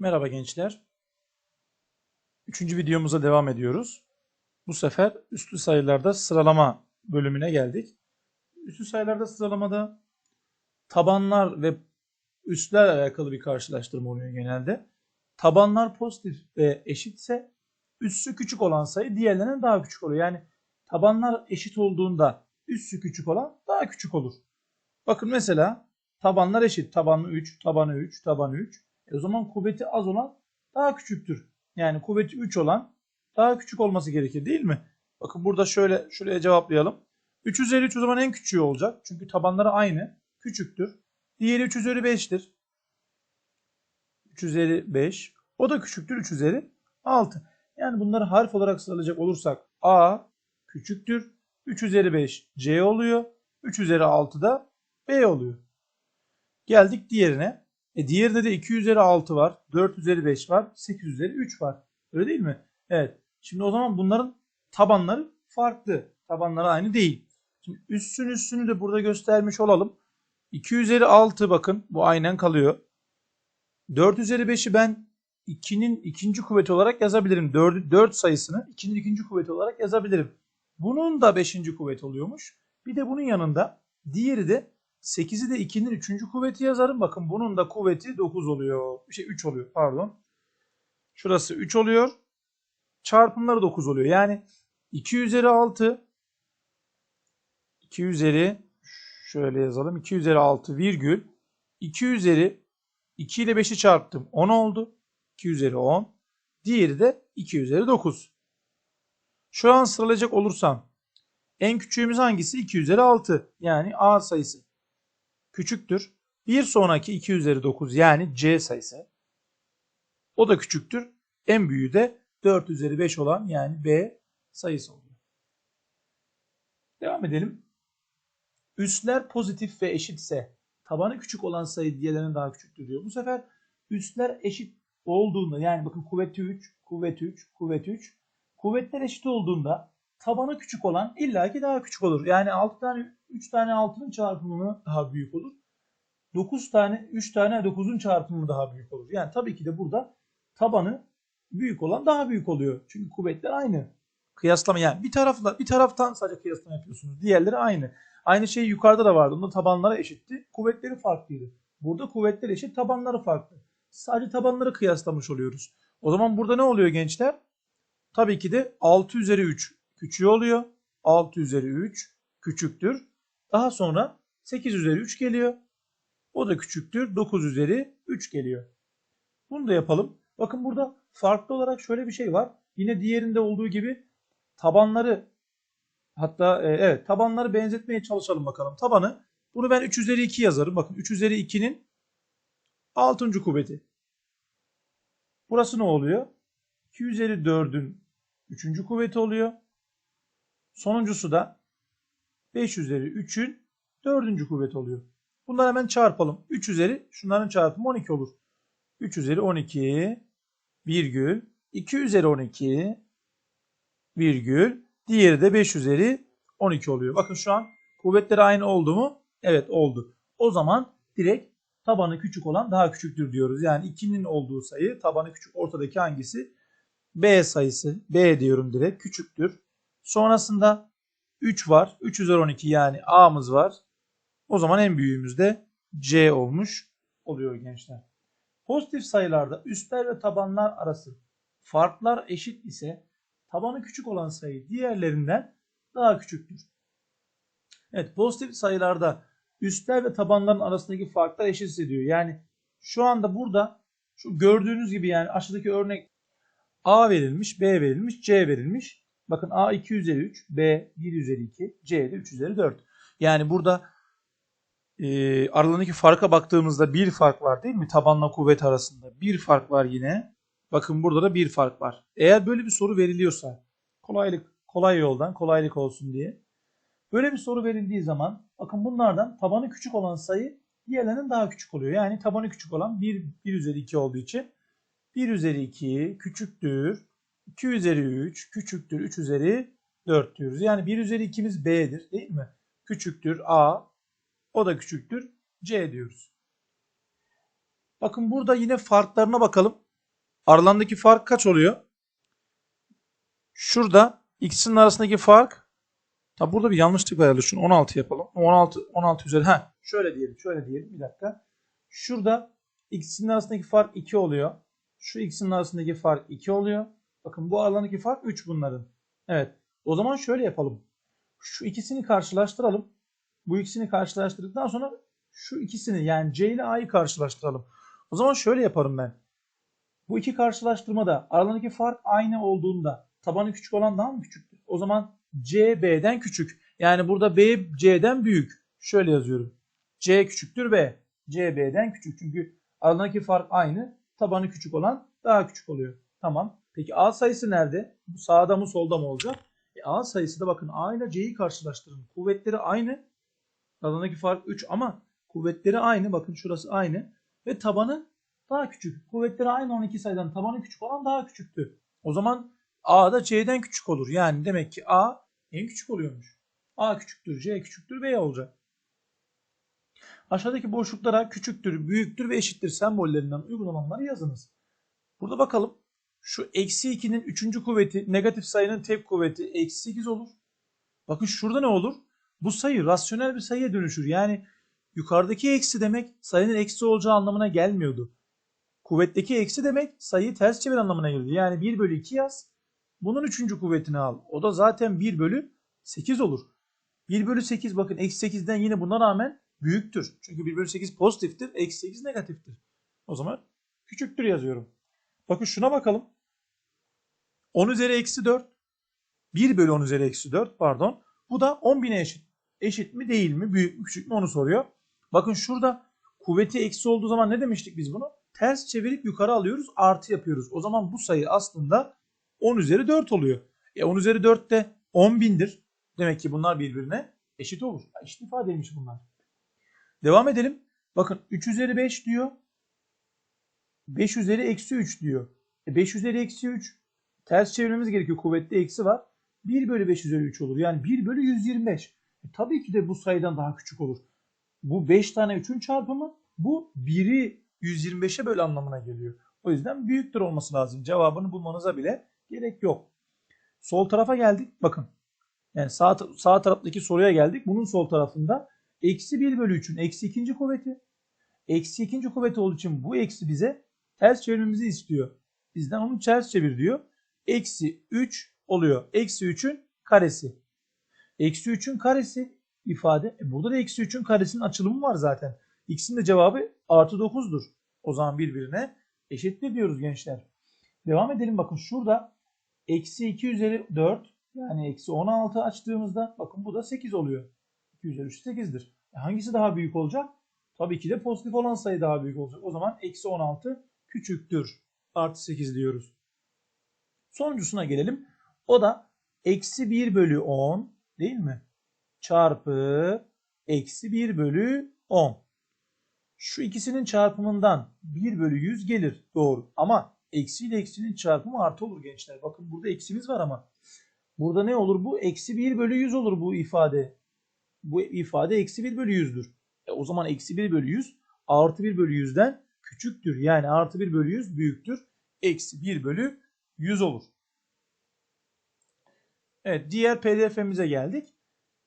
Merhaba gençler. Üçüncü videomuza devam ediyoruz. Bu sefer üslü sayılarda sıralama bölümüne geldik. Üslü sayılarda sıralamada tabanlar ve üslerle alakalı bir karşılaştırma oluyor genelde. Tabanlar pozitif ve eşitse üssü küçük olan sayı diğerlerinden daha küçük oluyor. Yani tabanlar eşit olduğunda üssü küçük olan daha küçük olur. Bakın mesela tabanlar eşit. Tabanı 3, tabanı 3, tabanı 3. E o zaman kuvveti az olan daha küçüktür. Yani kuvveti 3 olan daha küçük olması gerekir değil mi? Bakın burada şöyle şuraya cevaplayalım. 3 üzeri 3 o zaman en küçüğü olacak. Çünkü tabanları aynı. Küçüktür. Diğeri 3 üzeri 5'tir. 3 üzeri 5. O da küçüktür 3 üzeri 6. Yani bunları harf olarak sıralayacak olursak A küçüktür. 3 üzeri 5 C oluyor. 3 üzeri 6 da B oluyor. Geldik diğerine. E diğerinde de 2 üzeri 6 var. 4 üzeri 5 var. 8 üzeri 3 var. Öyle değil mi? Evet. Şimdi o zaman bunların tabanları farklı. Tabanları aynı değil. Şimdi üssün üssünü de burada göstermiş olalım. 2 üzeri 6 bakın bu aynen kalıyor. 4 üzeri 5'i ben 2'nin ikinci kuvveti olarak yazabilirim. 4, 4 sayısını 2'nin ikinci kuvveti olarak yazabilirim. Bunun da 5. kuvveti oluyormuş. Bir de bunun yanında diğeri de 8'i de 2'nin 3. kuvveti yazarım. Bakın bunun da kuvveti 9 oluyor. Şey 3 oluyor pardon. Şurası 3 oluyor. Çarpımları 9 oluyor. Yani 2 üzeri 6 2 üzeri şöyle yazalım. 2 üzeri 6 virgül 2 üzeri 2 ile 5'i çarptım. 10 oldu. 2 üzeri 10. Diğeri de 2 üzeri 9. Şu an sıralayacak olursam en küçüğümüz hangisi? 2 üzeri 6. Yani A sayısı küçüktür. Bir sonraki 2 üzeri 9 yani C sayısı. O da küçüktür. En büyüğü de 4 üzeri 5 olan yani B sayısı oluyor. Devam edelim. Üsler pozitif ve eşitse tabanı küçük olan sayı diğerlerinden daha küçüktür diyor. Bu sefer üsler eşit olduğunda yani bakın kuvveti 3, kuvveti 3, kuvveti 3. Kuvvetler eşit olduğunda tabanı küçük olan illaki daha küçük olur. Yani 6 tane 3 tane 6'nın çarpımı daha büyük olur. 9 tane 3 tane 9'un çarpımı daha büyük olur. Yani tabii ki de burada tabanı büyük olan daha büyük oluyor. Çünkü kuvvetler aynı. Kıyaslama yani bir tarafla bir taraftan sadece kıyaslama yapıyorsunuz. Diğerleri aynı. Aynı şey yukarıda da vardı. Onda tabanları eşitti. Kuvvetleri farklıydı. Burada kuvvetler eşit, tabanları farklı. Sadece tabanları kıyaslamış oluyoruz. O zaman burada ne oluyor gençler? Tabii ki de 6 üzeri 3 küçüğü oluyor. 6 üzeri 3 küçüktür. Daha sonra 8 üzeri 3 geliyor. O da küçüktür. 9 üzeri 3 geliyor. Bunu da yapalım. Bakın burada farklı olarak şöyle bir şey var. Yine diğerinde olduğu gibi tabanları hatta e, evet tabanları benzetmeye çalışalım bakalım. Tabanı bunu ben 3 üzeri 2 yazarım. Bakın 3 üzeri 2'nin 6. kuvveti. Burası ne oluyor? 2 üzeri 4'ün 3. kuvveti oluyor. Sonuncusu da 5 üzeri 3'ün 4. kuvveti oluyor. Bunları hemen çarpalım. 3 üzeri şunların çarpımı 12 olur. 3 üzeri 12 virgül 2 üzeri 12 virgül diğeri de 5 üzeri 12 oluyor. Bakın şu an kuvvetleri aynı oldu mu? Evet oldu. O zaman direkt tabanı küçük olan daha küçüktür diyoruz. Yani 2'nin olduğu sayı tabanı küçük ortadaki hangisi? B sayısı. B diyorum direkt küçüktür. Sonrasında 3 var. 3 üzeri 12 yani A'mız var. O zaman en büyüğümüz de C olmuş oluyor gençler. Pozitif sayılarda üstler ve tabanlar arası farklar eşit ise tabanı küçük olan sayı diğerlerinden daha küçüktür. Evet pozitif sayılarda üstler ve tabanların arasındaki farklar eşit hissediyor. Yani şu anda burada şu gördüğünüz gibi yani aşağıdaki örnek A verilmiş, B verilmiş, C verilmiş. Bakın A 2 üzeri 3, B 1 üzeri 2, C de 3 üzeri 4. Yani burada e, aralarındaki farka baktığımızda bir fark var değil mi? Tabanla kuvvet arasında bir fark var yine. Bakın burada da bir fark var. Eğer böyle bir soru veriliyorsa kolaylık kolay yoldan kolaylık olsun diye. Böyle bir soru verildiği zaman bakın bunlardan tabanı küçük olan sayı diğerlerinden daha küçük oluyor. Yani tabanı küçük olan 1, 1 üzeri 2 olduğu için 1 üzeri 2 küçüktür. 2 üzeri 3 küçüktür. 3 üzeri 4 diyoruz. Yani 1 üzeri 2'miz B'dir değil mi? Küçüktür A. O da küçüktür C diyoruz. Bakın burada yine farklarına bakalım. Aralarındaki fark kaç oluyor? Şurada x'in arasındaki fark Tabi burada bir yanlışlık var. Şunu 16 yapalım. 16 16 üzeri. Ha, şöyle diyelim. Şöyle diyelim. Bir dakika. Şurada x'in arasındaki fark 2 oluyor. Şu x'in arasındaki fark 2 oluyor. Bakın bu aralarındaki fark 3 bunların. Evet. O zaman şöyle yapalım. Şu ikisini karşılaştıralım. Bu ikisini karşılaştırdıktan sonra şu ikisini yani C ile A'yı karşılaştıralım. O zaman şöyle yaparım ben. Bu iki karşılaştırmada aralarındaki fark aynı olduğunda tabanı küçük olan daha mı küçüktür? O zaman C B'den küçük. Yani burada B C'den büyük. Şöyle yazıyorum. C küçüktür B. C B'den küçük. Çünkü aralarındaki fark aynı. Tabanı küçük olan daha küçük oluyor. Tamam. Peki A sayısı nerede? Sağda mı solda mı olacak? E A sayısı da bakın A ile C'yi karşılaştırın. Kuvvetleri aynı. Aralarındaki fark 3 ama kuvvetleri aynı. Bakın şurası aynı. Ve tabanı daha küçük. Kuvvetleri aynı 12 sayıdan tabanı küçük olan daha küçüktü. O zaman A da C'den küçük olur. Yani demek ki A en küçük oluyormuş. A küçüktür, C küçüktür, B olacak. Aşağıdaki boşluklara küçüktür, büyüktür ve eşittir sembollerinden uygun olanları yazınız. Burada bakalım. Şu eksi 2'nin 3. kuvveti, negatif sayının tek kuvveti eksi 8 olur. Bakın şurada ne olur? Bu sayı rasyonel bir sayıya dönüşür. Yani yukarıdaki eksi demek sayının eksi olacağı anlamına gelmiyordu. Kuvvetteki eksi demek sayıyı ters çevir anlamına geliyor. Yani 1 bölü 2 yaz. Bunun 3. kuvvetini al. O da zaten 1 bölü 8 olur. 1 bölü 8 bakın eksi 8'den yine buna rağmen büyüktür. Çünkü 1 bölü 8 pozitiftir. Eksi 8 negatiftir. O zaman küçüktür yazıyorum. Bakın şuna bakalım. 10 üzeri eksi 4. 1 bölü 10 üzeri eksi 4 pardon. Bu da 10 bine eşit. Eşit mi değil mi? Büyük mü küçük mü onu soruyor. Bakın şurada kuvveti eksi olduğu zaman ne demiştik biz bunu? Ters çevirip yukarı alıyoruz artı yapıyoruz. O zaman bu sayı aslında 10 üzeri 4 oluyor. E 10 üzeri 4 de 10 bindir. Demek ki bunlar birbirine eşit olur. Eşit ifadeymiş bunlar. Devam edelim. Bakın 3 üzeri 5 diyor. 5 üzeri eksi 3 diyor. E 5 üzeri eksi 3 ters çevirmemiz gerekiyor. Kuvvetli eksi var. 1 bölü 5 üzeri 3 olur. Yani 1 bölü 125. E tabii ki de bu sayıdan daha küçük olur. Bu 5 tane 3'ün çarpımı. Bu 1'i 125'e böl anlamına geliyor. O yüzden büyüktür olması lazım. Cevabını bulmanıza bile gerek yok. Sol tarafa geldik. Bakın. Yani sağ, sağ taraftaki soruya geldik. Bunun sol tarafında eksi 1 bölü 3'ün eksi ikinci kuvveti. Eksi ikinci kuvveti olduğu için bu eksi bize ters çevirmemizi istiyor. Bizden onu ters çevir diyor. Eksi 3 oluyor. Eksi 3'ün karesi. Eksi 3'ün karesi ifade. E burada da eksi 3'ün karesinin açılımı var zaten. X'in de cevabı artı 9'dur. O zaman birbirine eşittir diyoruz gençler. Devam edelim bakın şurada eksi 2 üzeri 4 yani eksi 16 açtığımızda bakın bu da 8 oluyor. 2 üzeri 3 8'dir. E hangisi daha büyük olacak? Tabii ki de pozitif olan sayı daha büyük olacak. O zaman eksi 16 küçüktür. Artı 8 diyoruz. Sonuncusuna gelelim. O da eksi 1 bölü 10 değil mi? Çarpı eksi 1 bölü 10. Şu ikisinin çarpımından 1 bölü 100 gelir. Doğru. Ama eksi ile eksinin çarpımı artı olur gençler. Bakın burada eksimiz var ama. Burada ne olur bu? Eksi 1 bölü 100 olur bu ifade. Bu ifade eksi 1 bölü 100'dür. E o zaman eksi 1 bölü 100 artı 1 bölü 100'den küçüktür. Yani artı 1 bölü 100 büyüktür. Eksi 1 bölü 100 olur. Evet diğer pdf'mize geldik.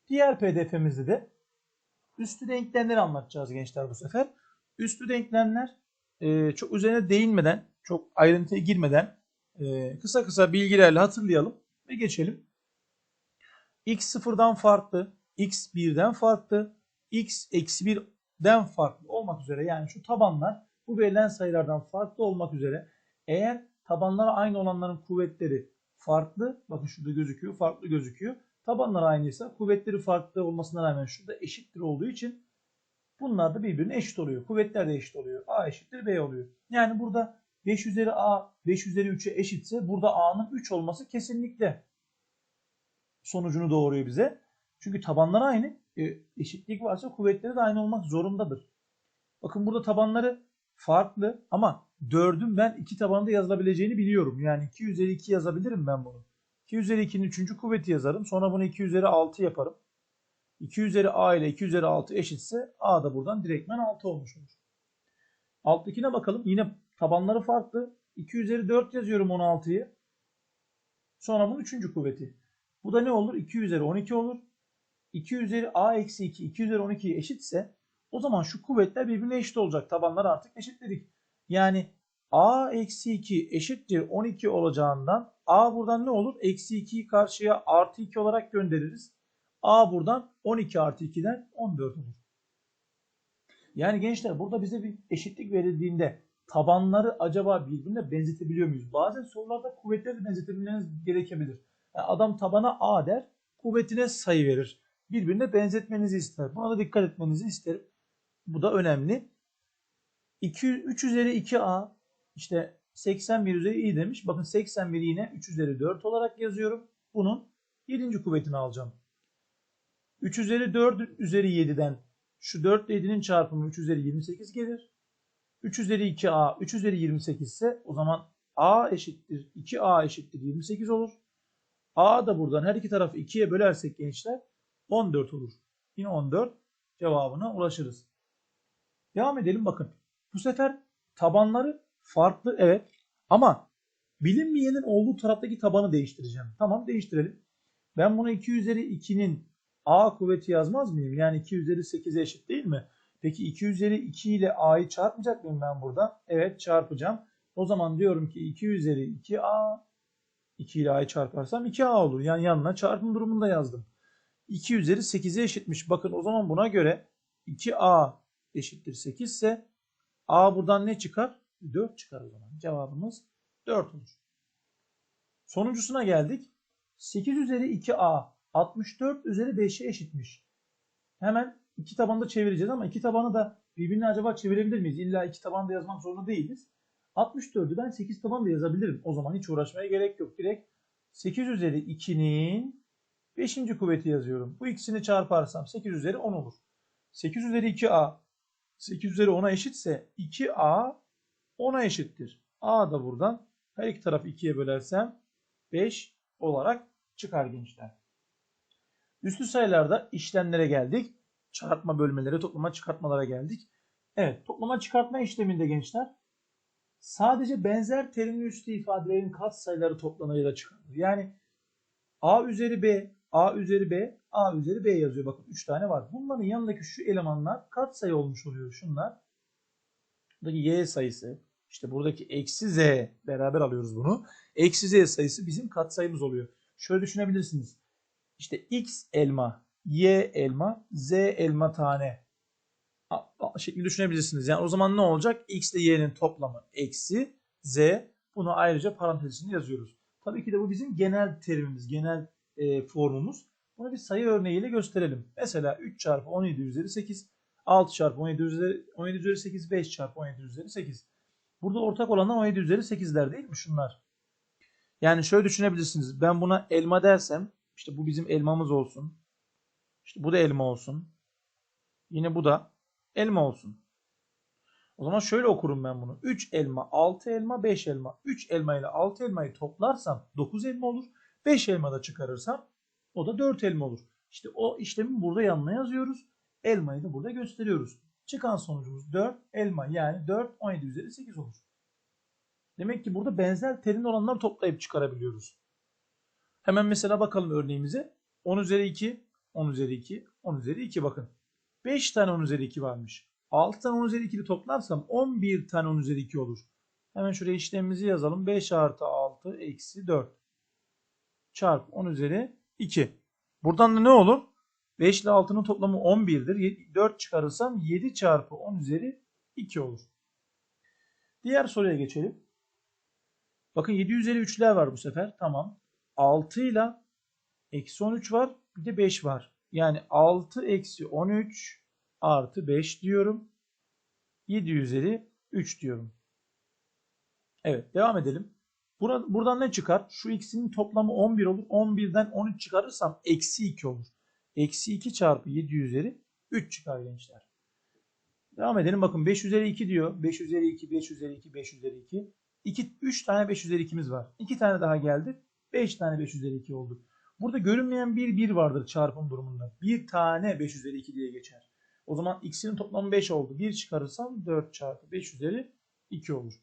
Diğer pdf'mizde de üstü denklemleri anlatacağız gençler bu sefer. Üstü denklemler e, çok üzerine değinmeden, çok ayrıntıya girmeden e, kısa kısa bilgilerle hatırlayalım ve geçelim. x sıfırdan farklı, x birden farklı, x eksi birden farklı olmak üzere yani şu tabanlar bu verilen sayılardan farklı olmak üzere eğer tabanlara aynı olanların kuvvetleri farklı, bakın şurada gözüküyor, farklı gözüküyor. Tabanlar aynıysa kuvvetleri farklı olmasına rağmen şurada eşittir olduğu için bunlar da birbirine eşit oluyor. Kuvvetler de eşit oluyor. A eşittir B oluyor. Yani burada 5 üzeri A 5 üzeri 3'e eşitse burada A'nın 3 olması kesinlikle sonucunu doğuruyor bize. Çünkü tabanlar aynı. E, eşitlik varsa kuvvetleri de aynı olmak zorundadır. Bakın burada tabanları farklı ama 4'ün ben iki tabanda yazılabileceğini biliyorum. Yani 2 üzeri 2 yazabilirim ben bunu. 2 üzeri 2'nin 3. kuvveti yazarım. Sonra bunu 2 üzeri 6 yaparım. 2 üzeri a ile 2 üzeri 6 eşitse a da buradan direktmen 6 olmuş olur. Alttakine bakalım. Yine tabanları farklı. 2 üzeri 4 yazıyorum 16'yı. Sonra bunun 3. kuvveti. Bu da ne olur? 2 üzeri 12 olur. 2 üzeri a eksi 2, 2 üzeri 12 eşitse o zaman şu kuvvetler birbirine eşit olacak. Tabanları artık eşitledik. Yani a eksi 2 eşittir 12 olacağından a buradan ne olur? Eksi 2'yi karşıya artı 2 olarak göndeririz. a buradan 12 artı 2'den 14 olur. Yani gençler burada bize bir eşitlik verildiğinde tabanları acaba birbirine benzetebiliyor muyuz? Bazen sorularda kuvvetleri benzetebilmeniz gerekebilir. Yani adam tabana A der, kuvvetine sayı verir. Birbirine benzetmenizi ister. Buna da dikkat etmenizi isterim. Bu da önemli. 2, 3 üzeri 2A işte 81 üzeri i demiş. Bakın 81 yine 3 üzeri 4 olarak yazıyorum. Bunun 7. kuvvetini alacağım. 3 üzeri 4 üzeri 7'den şu 4 ile 7'nin çarpımı 3 üzeri 28 gelir. 3 üzeri 2a 3 üzeri 28 ise o zaman a eşittir 2a eşittir 28 olur. a da buradan her iki tarafı 2'ye bölersek gençler 14 olur. Yine 14 cevabına ulaşırız. Devam edelim bakın. Bu sefer tabanları farklı evet ama bilinmeyenin olduğu taraftaki tabanı değiştireceğim. Tamam değiştirelim. Ben bunu 2 üzeri 2'nin a kuvveti yazmaz mıyım? Yani 2 üzeri 8'e eşit değil mi? Peki 2 üzeri 2 ile a'yı çarpmayacak mıyım ben burada? Evet çarpacağım. O zaman diyorum ki 2 üzeri 2a 2 ile a'yı çarparsam 2a olur. Yani yanına çarpım durumunda yazdım. 2 üzeri 8'e eşitmiş. Bakın o zaman buna göre 2a eşittir 8 ise a buradan ne çıkar? 4 çıkar o zaman. Cevabımız 4 olur. Sonuncusuna geldik. 8 üzeri 2a 64 üzeri 5'e eşitmiş. Hemen iki tabanı da çevireceğiz ama iki tabanı da birbirine acaba çevirebilir miyiz? İlla iki tabanı da yazmak zorunda değiliz. 64'ü ben 8 taban da yazabilirim. O zaman hiç uğraşmaya gerek yok. Direkt 8 üzeri 2'nin 5. kuvveti yazıyorum. Bu ikisini çarparsam 8 üzeri 10 olur. 8 üzeri 2a 8 üzeri 10'a eşitse 2a 10'a eşittir. a da buradan her iki tarafı 2'ye bölersem 5 olarak çıkar gençler. Üslü sayılarda işlemlere geldik. Çarpma bölmelere, toplama çıkartmalara geldik. Evet, toplama çıkartma işleminde gençler sadece benzer terimli üslü ifadelerin katsayıları toplanır ya da çıkarılır. Yani a üzeri b, a üzeri b, a üzeri b yazıyor. Bakın 3 tane var. Bunların yanındaki şu elemanlar katsayı olmuş oluyor şunlar. Buradaki y sayısı, işte buradaki eksi z beraber alıyoruz bunu. Eksi z sayısı bizim katsayımız oluyor. Şöyle düşünebilirsiniz. İşte x elma, y elma, z elma tane şekli düşünebilirsiniz. Yani o zaman ne olacak? x ile y'nin toplamı eksi z. Bunu ayrıca parantez içinde yazıyoruz. Tabii ki de bu bizim genel terimimiz, genel e, formumuz. Bunu bir sayı örneğiyle gösterelim. Mesela 3 çarpı 17 üzeri 8, 6 çarpı 17 üzeri, 17 üzeri 8, 5 çarpı 17 üzeri 8. Burada ortak olanlar 17 üzeri 8'ler değil mi şunlar? Yani şöyle düşünebilirsiniz. Ben buna elma dersem işte bu bizim elmamız olsun. İşte bu da elma olsun. Yine bu da elma olsun. O zaman şöyle okurum ben bunu. 3 elma, 6 elma, 5 elma. 3 elma ile 6 elmayı toplarsam 9 elma olur. 5 elma da çıkarırsam o da 4 elma olur. İşte o işlemi burada yanına yazıyoruz. Elmayı da burada gösteriyoruz. Çıkan sonucumuz 4 elma yani 4 17 üzeri 8 olur. Demek ki burada benzer terin olanları toplayıp çıkarabiliyoruz. Hemen mesela bakalım örneğimize. 10 üzeri 2, 10 üzeri 2, 10 üzeri 2 bakın. 5 tane 10 üzeri 2 varmış. 6 tane 10 üzeri 2'yi toplarsam 11 tane 10 üzeri 2 olur. Hemen şuraya işlemimizi yazalım. 5 artı 6 eksi 4 çarpı 10 üzeri 2. Buradan da ne olur? 5 ile 6'nın toplamı 11'dir. 4 çıkarırsam 7 çarpı 10 üzeri 2 olur. Diğer soruya geçelim. Bakın 7 üzeri 3'ler var bu sefer. Tamam. 6 ile eksi 13 var. Bir de 5 var. Yani 6 eksi 13 artı 5 diyorum. 7 üzeri 3 diyorum. Evet devam edelim. Burada, buradan ne çıkar? Şu ikisinin toplamı 11 olur. 11'den 13 çıkarırsam eksi 2 olur. Eksi 2 çarpı 7 üzeri 3 çıkar gençler. Devam edelim. Bakın 5 üzeri 2 diyor. 5 üzeri 2, 5 üzeri 2, 5 üzeri 2. 2 3 tane 5 üzeri 2'miz var. 2 tane daha geldi. 5 tane 5 üzeri 2 oldu. Burada görünmeyen bir 1 vardır çarpım durumunda. Bir tane 5 üzeri 2 diye geçer. O zaman x'in toplamı 5 oldu. 1 çıkarırsam 4 çarpı 5 üzeri 2 olur.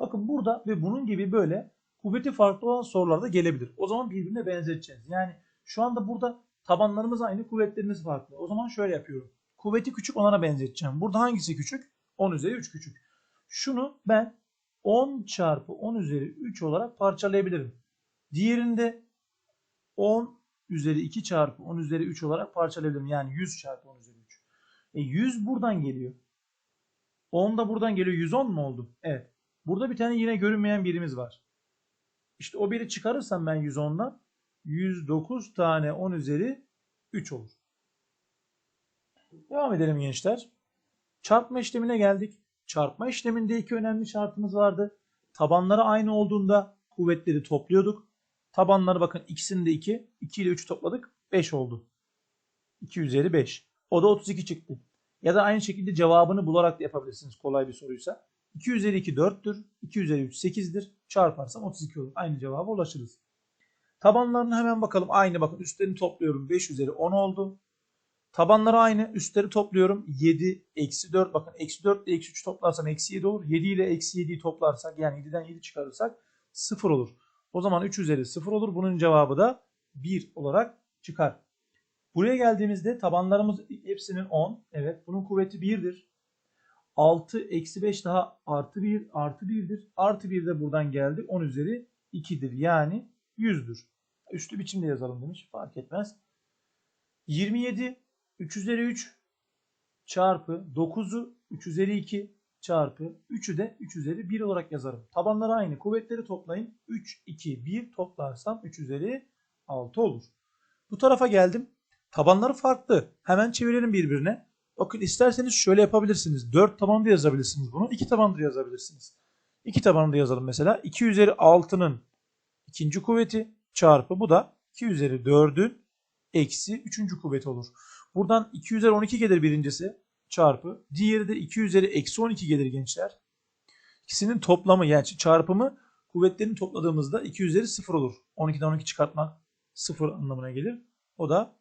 Bakın burada ve bunun gibi böyle kuvveti farklı olan sorular da gelebilir. O zaman birbirine benzeteceğiz. Yani şu anda burada tabanlarımız aynı, kuvvetlerimiz farklı. O zaman şöyle yapıyorum. Kuvveti küçük olana benzeteceğim. Burada hangisi küçük? 10 üzeri 3 küçük. Şunu ben 10 çarpı 10 üzeri 3 olarak parçalayabilirim. Diğerinde 10 üzeri 2 çarpı 10 üzeri 3 olarak parçalayabilirim. Yani 100 çarpı 10 üzeri 3. E 100 buradan geliyor. 10 da buradan geliyor. 110 mu oldu? Evet. Burada bir tane yine görünmeyen birimiz var. İşte o biri çıkarırsam ben 110'dan 109 tane 10 üzeri 3 olur. Devam edelim gençler. Çarpma işlemine geldik. Çarpma işleminde iki önemli şartımız vardı. Tabanları aynı olduğunda kuvvetleri topluyorduk. Tabanları bakın ikisinde 2. 2 ile 3 topladık. 5 oldu. 2 üzeri 5. O da 32 çıktı. Ya da aynı şekilde cevabını bularak da yapabilirsiniz kolay bir soruysa. 2 üzeri 2 4'tür. 2 üzeri 3 8'dir. Çarparsam 32 olur. Aynı cevaba ulaşırız. Tabanlarını hemen bakalım. Aynı bakın üstlerini topluyorum. 5 üzeri 10 oldu. Tabanları aynı. Üstleri topluyorum. 7, eksi 4. Bakın eksi 4 ile eksi 3 toplarsam eksi 7 olur. 7 ile eksi 7'yi toplarsak yani 7'den 7 çıkarırsak 0 olur. O zaman 3 üzeri 0 olur. Bunun cevabı da 1 olarak çıkar. Buraya geldiğimizde tabanlarımız hepsinin 10. Evet bunun kuvveti 1'dir. 6 eksi 5 daha artı 1 artı 1'dir. Artı 1 de buradan geldi. 10 üzeri 2'dir. Yani 100'dür. Üstü biçimde yazalım demiş. Fark etmez. 27 3 üzeri 3 çarpı 9'u 3 üzeri 2 çarpı 3'ü de 3 üzeri 1 olarak yazarım. Tabanları aynı. Kuvvetleri toplayın. 3, 2, 1 toplarsam 3 üzeri 6 olur. Bu tarafa geldim. Tabanları farklı. Hemen çevirelim birbirine. Bakın isterseniz şöyle yapabilirsiniz. 4 tabanlı yazabilirsiniz bunu. 2 tabanlı yazabilirsiniz. 2 tabanlı yazalım mesela. 2 üzeri 6'nın ikinci kuvveti çarpı bu da 2 üzeri 4'ün eksi 3. kuvveti olur. Buradan 2 üzeri 12 gelir birincisi çarpı. Diğeri de 2 üzeri eksi 12 gelir gençler. İkisinin toplamı yani çarpımı kuvvetlerini topladığımızda 2 üzeri 0 olur. 12'den 12 çıkartmak 0 anlamına gelir. O da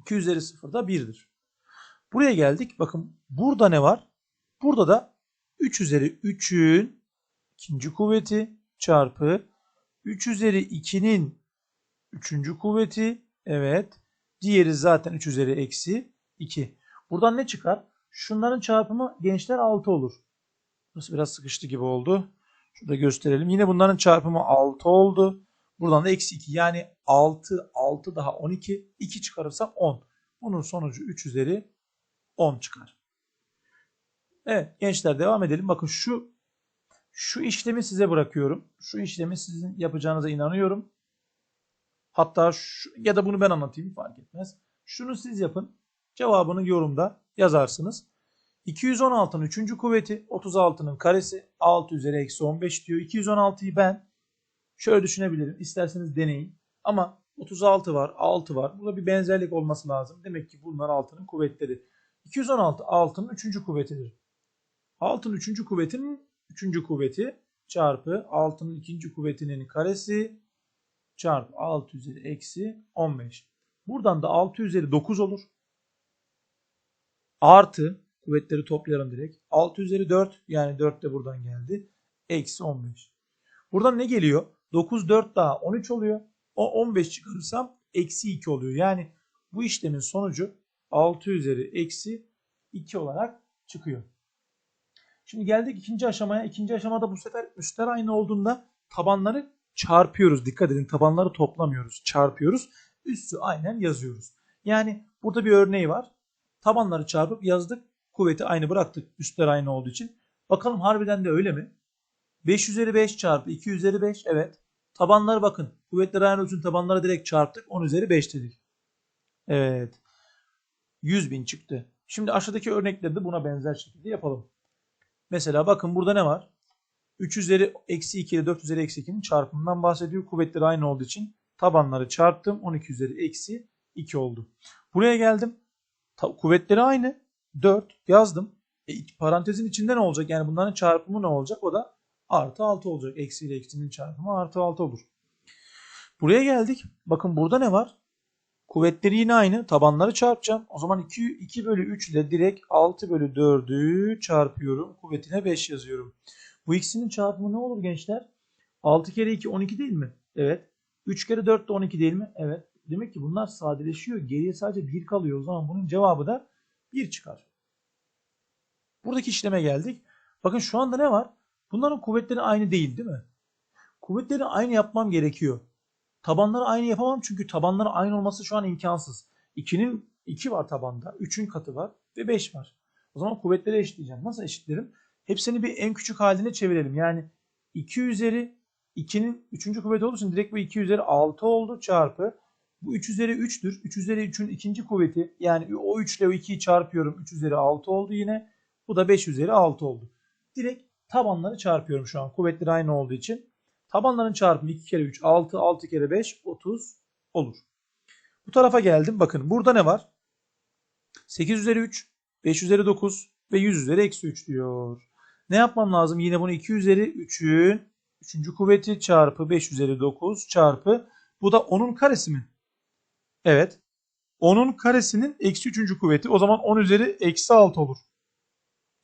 2 üzeri 0 da 1'dir. Buraya geldik. Bakın burada ne var? Burada da 3 üzeri 3'ün ikinci kuvveti çarpı 3 üzeri 2'nin üçüncü kuvveti. Evet. Diğeri zaten 3 üzeri eksi 2. Buradan ne çıkar? Şunların çarpımı gençler 6 olur. Burası biraz sıkıştı gibi oldu. Şurada gösterelim. Yine bunların çarpımı 6 oldu. Buradan da eksi 2. Yani 6, 6 daha 12. 2 çıkarırsam 10. Bunun sonucu 3 üzeri 10 çıkar. Evet gençler devam edelim. Bakın şu şu işlemi size bırakıyorum. Şu işlemi sizin yapacağınıza inanıyorum. Hatta şu, ya da bunu ben anlatayım fark etmez. Şunu siz yapın. Cevabını yorumda yazarsınız. 216'nın 3. kuvveti 36'nın karesi 6 üzeri eksi 15 diyor. 216'yı ben şöyle düşünebilirim. İsterseniz deneyin. Ama 36 var 6 var. Burada bir benzerlik olması lazım. Demek ki bunlar 6'nın kuvvetleri. 216 6'nın 3. kuvvetidir. 6'nın 3. kuvvetinin 3. kuvveti çarpı 6'nın 2. kuvvetinin karesi çarpı 6 üzeri eksi 15. Buradan da 6 üzeri 9 olur. Artı kuvvetleri toplayalım direkt. 6 üzeri 4 yani 4 de buradan geldi. Eksi 15. Buradan ne geliyor? 9 4 daha 13 oluyor. O 15 çıkarırsam eksi 2 oluyor. Yani bu işlemin sonucu 6 üzeri eksi 2 olarak çıkıyor. Şimdi geldik ikinci aşamaya. İkinci aşamada bu sefer üstler aynı olduğunda tabanları çarpıyoruz. Dikkat edin tabanları toplamıyoruz. Çarpıyoruz. Üstü aynen yazıyoruz. Yani burada bir örneği var. Tabanları çarpıp yazdık. Kuvveti aynı bıraktık. Üstler aynı olduğu için. Bakalım harbiden de öyle mi? 5 üzeri 5 çarpı 2 üzeri 5. Evet. Tabanları bakın. Kuvvetler aynı için tabanları direkt çarptık. 10 üzeri 5 dedik. Evet. 100 bin çıktı. Şimdi aşağıdaki örnekleri de buna benzer şekilde yapalım. Mesela bakın burada ne var? 3 üzeri eksi 2 ile 4 üzeri eksi 2'nin çarpımından bahsediyor. Kuvvetleri aynı olduğu için tabanları çarptım. 12 üzeri eksi 2 oldu. Buraya geldim. Ta- kuvvetleri aynı. 4 yazdım. E, parantezin içinde ne olacak? Yani bunların çarpımı ne olacak? O da artı 6 olacak. Eksi ile eksinin çarpımı artı 6 olur. Buraya geldik. Bakın burada ne var? Kuvvetleri yine aynı. Tabanları çarpacağım. O zaman 2, 2 bölü 3 ile direkt 6 bölü 4'ü çarpıyorum. Kuvvetine 5 yazıyorum. Bu ikisinin çarpımı ne olur gençler? 6 kere 2 12 değil mi? Evet. 3 kere 4 de 12 değil mi? Evet. Demek ki bunlar sadeleşiyor. Geriye sadece 1 kalıyor. O zaman bunun cevabı da 1 çıkar. Buradaki işleme geldik. Bakın şu anda ne var? Bunların kuvvetleri aynı değil değil mi? Kuvvetleri aynı yapmam gerekiyor. Tabanları aynı yapamam çünkü tabanları aynı olması şu an imkansız. 2'nin 2 var tabanda, 3'ün katı var ve 5 var. O zaman kuvvetleri eşitleyeceğim. Nasıl eşitlerim? Hepsini bir en küçük haline çevirelim. Yani 2 üzeri 2'nin 3. kuvveti olduğu için direkt bu 2 üzeri 6 oldu çarpı. Bu 3 üzeri 3'tür. 3 üzeri 3'ün ikinci kuvveti yani o 3 ile o 2'yi çarpıyorum. 3 üzeri 6 oldu yine. Bu da 5 üzeri 6 oldu. Direkt tabanları çarpıyorum şu an. Kuvvetleri aynı olduğu için. Tabanların çarpımı 2 kere 3 6, 6 kere 5 30 olur. Bu tarafa geldim. Bakın burada ne var? 8 üzeri 3, 5 üzeri 9 ve 100 üzeri eksi 3 diyor. Ne yapmam lazım? Yine bunu 2 üzeri 3'ün 3. kuvveti çarpı 5 üzeri 9 çarpı bu da 10'un karesi mi? Evet. 10'un karesinin eksi 3. kuvveti. O zaman 10 üzeri eksi 6 olur.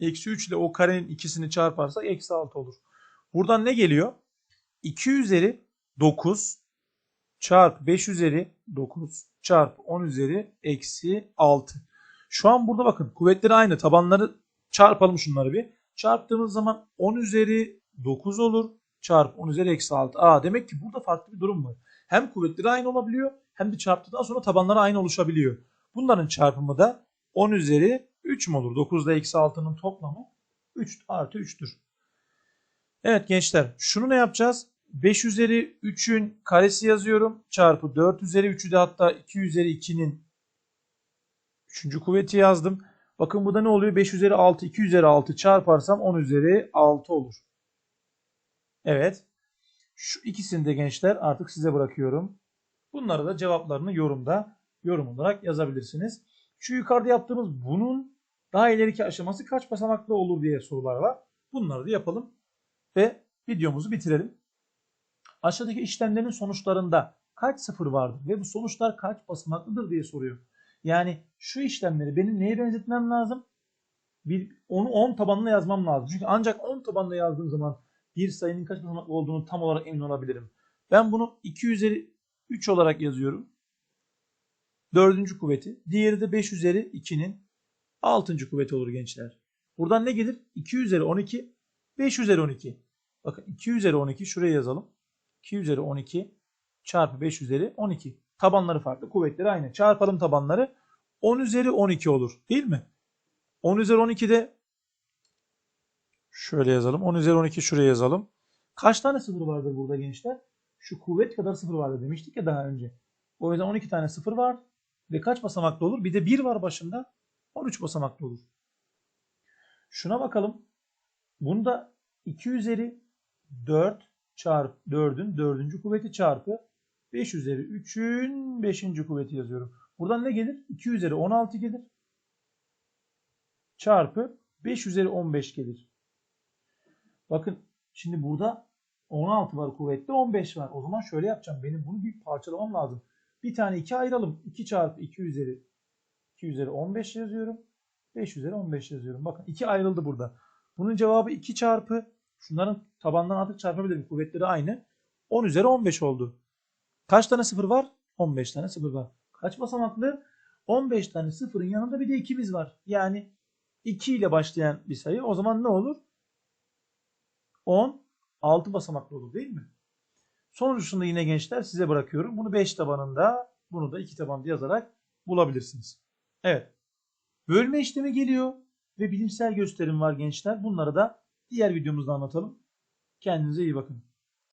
Eksi 3 ile o karenin ikisini çarparsak eksi 6 olur. Buradan ne geliyor? 2 üzeri 9 çarpı 5 üzeri 9 çarpı 10 üzeri eksi 6. Şu an burada bakın kuvvetleri aynı. Tabanları çarpalım şunları bir. Çarptığımız zaman 10 üzeri 9 olur. Çarpı 10 üzeri eksi 6. Aa demek ki burada farklı bir durum var. Hem kuvvetleri aynı olabiliyor hem de çarptıktan sonra tabanları aynı oluşabiliyor. Bunların çarpımı da 10 üzeri 3 mü olur? 9 ile eksi 6'nın toplamı 3 artı 3'tür. Evet gençler şunu ne yapacağız? 5 üzeri 3'ün karesi yazıyorum. Çarpı 4 üzeri 3'ü de hatta 2 üzeri 2'nin 3. kuvveti yazdım. Bakın bu da ne oluyor? 5 üzeri 6, 2 üzeri 6 çarparsam 10 üzeri 6 olur. Evet. Şu ikisini de gençler artık size bırakıyorum. Bunları da cevaplarını yorumda yorum olarak yazabilirsiniz. Şu yukarıda yaptığımız bunun daha ileriki aşaması kaç basamaklı olur diye sorular var. Bunları da yapalım ve videomuzu bitirelim. Aşağıdaki işlemlerin sonuçlarında kaç sıfır vardır ve bu sonuçlar kaç basamaklıdır diye soruyor. Yani şu işlemleri benim neye benzetmem lazım? Bir, onu 10 tabanına yazmam lazım. Çünkü ancak 10 tabanına yazdığım zaman bir sayının kaç basamaklı olduğunu tam olarak emin olabilirim. Ben bunu 2 üzeri 3 olarak yazıyorum. Dördüncü kuvveti. Diğeri de 5 üzeri 2'nin 6. kuvveti olur gençler. Buradan ne gelir? 2 üzeri 12, 5 üzeri 12. Bakın 2 üzeri 12 şuraya yazalım. 2 üzeri 12 çarpı 5 üzeri 12. Tabanları farklı, kuvvetleri aynı. Çarpalım tabanları. 10 üzeri 12 olur. Değil mi? 10 üzeri 12 de şöyle yazalım. 10 üzeri 12 şuraya yazalım. Kaç tane sıfır vardır burada gençler? Şu kuvvet kadar sıfır vardı demiştik ya daha önce. O yüzden 12 tane sıfır var. Ve kaç basamaklı olur? Bir de 1 var başında. 13 basamaklı olur. Şuna bakalım. Bunda 2 üzeri 4 çarpı 4'ün 4. kuvveti çarpı 5 üzeri 3'ün 5. kuvveti yazıyorum. Buradan ne gelir? 2 üzeri 16 gelir. Çarpı 5 üzeri 15 gelir. Bakın şimdi burada 16 var kuvvetli 15 var. O zaman şöyle yapacağım. Benim bunu bir parçalamam lazım. Bir tane 2 ayıralım. 2 çarpı 2 üzeri 2 üzeri 15 yazıyorum. 5 üzeri 15 yazıyorum. Bakın 2 ayrıldı burada. Bunun cevabı 2 çarpı şunların tabandan artık çarpabilirim. Kuvvetleri aynı. 10 üzeri 15 oldu. Kaç tane sıfır var? 15 tane sıfır var. Kaç basamaklı? 15 tane sıfırın yanında bir de 2'miz var. Yani 2 ile başlayan bir sayı. O zaman ne olur? 10 6 basamaklı olur değil mi? Sonucunda yine gençler size bırakıyorum. Bunu 5 tabanında, bunu da 2 tabanda yazarak bulabilirsiniz. Evet. Bölme işlemi geliyor ve bilimsel gösterim var gençler. Bunları da diğer videomuzda anlatalım. Kendinize iyi bakın.